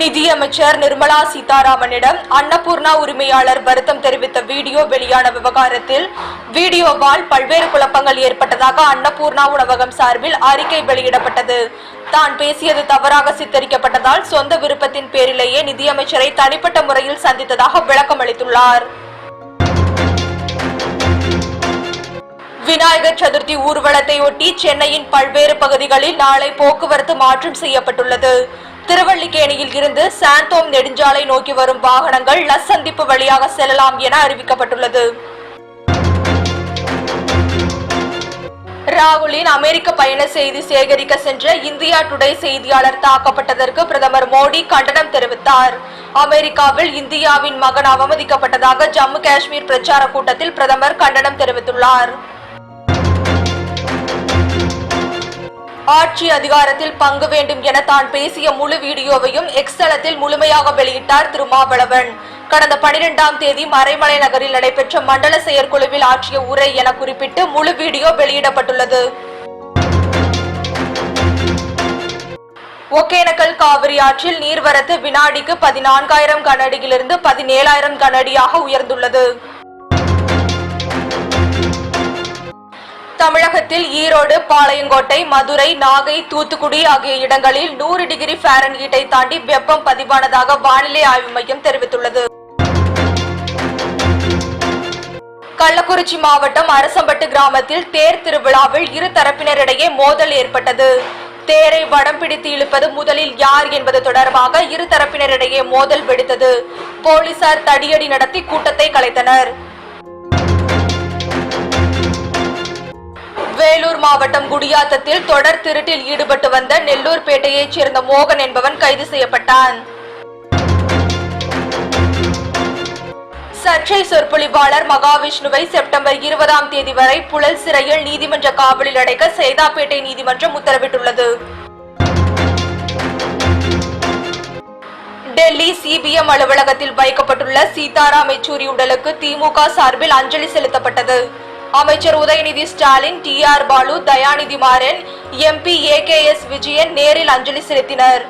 நிதியமைச்சர் நிர்மலா சீதாராமனிடம் அன்னபூர்ணா உரிமையாளர் வருத்தம் தெரிவித்த வீடியோ வெளியான விவகாரத்தில் வீடியோவால் பல்வேறு குழப்பங்கள் ஏற்பட்டதாக அன்னபூர்ணா உணவகம் சார்பில் அறிக்கை வெளியிடப்பட்டது. தான் பேசியது தவறாக சித்தரிக்கப்பட்டதால் சொந்த விருப்பத்தின் பேரிலேயே நிதியமைச்சரை தனிப்பட்ட முறையில் சந்தித்ததாக விளக்கம் அளித்துள்ளார். விநாயகர் சதுர்த்தி ஊர்வலத்தையொட்டி சென்னையின் பல்வேறு பகுதிகளில் நாளை போக்குவரத்து மாற்றம் செய்யப்பட்டுள்ளது. திருவள்ளிக்கேணியில் இருந்து சாந்தோம் நெடுஞ்சாலை நோக்கி வரும் வாகனங்கள் லஸ் சந்திப்பு வழியாக செல்லலாம் என அறிவிக்கப்பட்டுள்ளது. ராகுலின் அமெரிக்க பயண செய்தி சேகரிக்க சென்ற இந்தியா டுடே செய்தியாளர் தாக்கப்பட்டதற்கு பிரதமர் மோடி கண்டனம் தெரிவித்தார். அமெரிக்காவில் இந்தியாவின் மகன் அவமதிக்கப்பட்டதாக ஜம்மு காஷ்மீர் பிரச்சார கூட்டத்தில் பிரதமர் கண்டனம் தெரிவித்துள்ளார். ஆட்சி அதிகாரத்தில் பங்கு வேண்டும் என தான் பேசிய முழு வீடியோவையும் எக்ஸ் தளத்தில் முழுமையாக வெளியிட்டார் திருமாவளவன். கடந்த பனிரெண்டாம் தேதி மறைமலை நகரில் நடைபெற்ற மண்டல செயற்குழுவில் ஆற்றிய உரை என குறிப்பிட்டு முழு வீடியோ வெளியிடப்பட்டுள்ளது. ஒகேனக்கல் காவிரி ஆற்றில் நீர்வரத்து வினாடிக்கு பதினான்காயிரம் கனஅடியிலிருந்து பதினேழாயிரம் கனஅடியாக உயர்ந்துள்ளது. தமிழகத்தில் ஈரோடு பாளையங்கோட்டை மதுரை நாகை தூத்துக்குடி ஆகிய இடங்களில் நூறு டிகிரி ஃபாரன்ஹீட்டை தாண்டி வெப்பம் பதிவானதாக வானிலை ஆய்வு மையம் தெரிவித்துள்ளது. கள்ளக்குறிச்சி மாவட்டம் அரசம்பட்டு கிராமத்தில் தேர் திருவிழாவில் இரு தரப்பினரிடையே மோதல் ஏற்பட்டது. தேரை வடம் பிடித்து இழுப்பது முதலில் யார் என்பது தொடர்பாக இரு தரப்பினரிடையே மோதல் வெடித்தது. போலீசார் தடியடி நடத்தி கூட்டத்தை கலைத்தனர். வேலூர் மாவட்டம் குடியாத்தத்தில் தொடர் திருட்டில் ஈடுபட்டு வந்த நெல்லூர்பேட்டையைச் சேர்ந்த மோகன் என்பவன் கைது செய்யப்பட்டான். சர்ச்சை சொற்பொழிவாளர் மகாவிஷ்ணுவை செப்டம்பர் இருபதாம் தேதி வரை புழல் சிறையில் நீதிமன்ற காவலில் அடைக்க சேதாப்பேட்டை நீதிமன்றம் உத்தரவிட்டுள்ளது. டெல்லி சிபிஎம் அலுவலகத்தில் வைக்கப்பட்டுள்ள சீதாராம் யெச்சூரி உடலுக்கு திமுக சார்பில் அஞ்சலி செலுத்தப்பட்டது. அமைச்சர் Udhayanidhi Stalin T R Baalu Dayanidhi Maran MP A K S Vijayan நேரில் அஞ்சலி செலுத்தினர்